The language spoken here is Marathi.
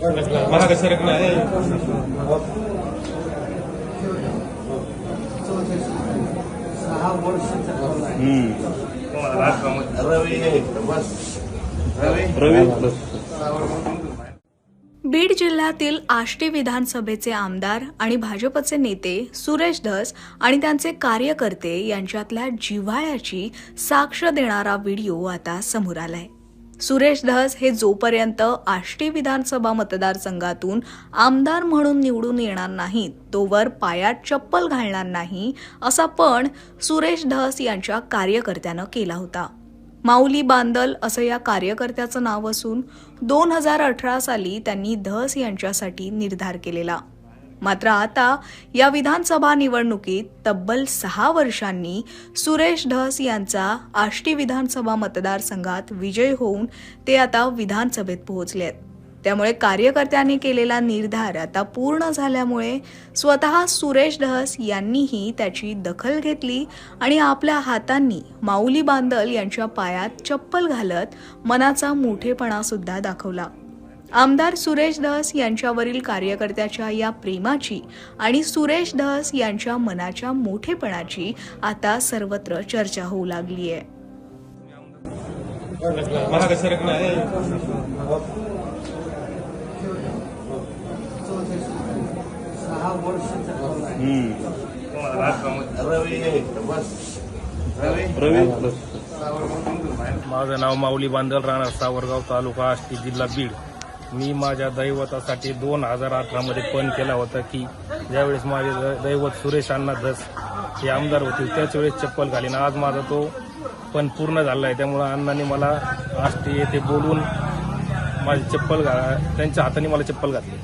महाग सहा रवी बस रवी रवी बीड जिल्ह्यातील आष्टी विधानसभेचे आमदार आणि भाजपचे नेते सुरेश धस आणि त्यांचे कार्यकर्ते यांच्यातल्या जिव्हाळ्याची साक्ष देणारा व्हिडिओ आता समोर आलाय. सुरेश धस हे जोपर्यंत आष्टी विधानसभा मतदारसंघातून आमदार म्हणून निवडून येणार नाहीत तोवर पायात चप्पल घालणार नाही असा पण सुरेश धस यांच्या कार्यकर्त्यानं केला होता. माऊली बांदल असं या कार्यकर्त्याचं नाव असून दोन हजार अठरा साली त्यांनी धस यांच्यासाठी निर्धार केलेला. मात्र आता या विधानसभा निवडणुकीत तब्बल सहा वर्षांनी सुरेश धस यांचा आष्टी विधानसभा मतदारसंघात विजय होऊन ते आता विधानसभेत पोहोचले आहेत. त्यामुळे कार्यकर्त्यांनी केलेला निर्धार आता पूर्ण झाल्यामुळे स्वतः सुरेश धस यांनीही त्याची दखल घेतली आणि आपल्या हातांनी माऊली बांदल यांच्या पायात चप्पल घालत मनाचा मोठेपणा सुद्धा दाखवला. आमदार सुरेश धस यांच्यावरील कार्यकर्त्याच्या या प्रेमाची आणि सुरेश धस यांच्या मनाच्या मोठेपणाची आता सर्वत्र चर्चा होऊ लागली आहे. माझं नाव माऊली बांदल राहणार सावरगाव तालुका आष्टी जिल्हा बीड. मी माझ्या दैवतासाठी दोन हजार अठरामध्ये पण केला होता की ज्यावेळेस माझे द- दैवत सुरेश अण्णा धस हे आमदार होते त्याच वेळेस चप्पल घालीन. आज माझा तो पण पूर्ण झाला आहे त्यामुळं अण्णांनी मला आष्टी येथे बोलून माझी चप्पल घा त्यांच्या हाताने मला चप्पल घातली.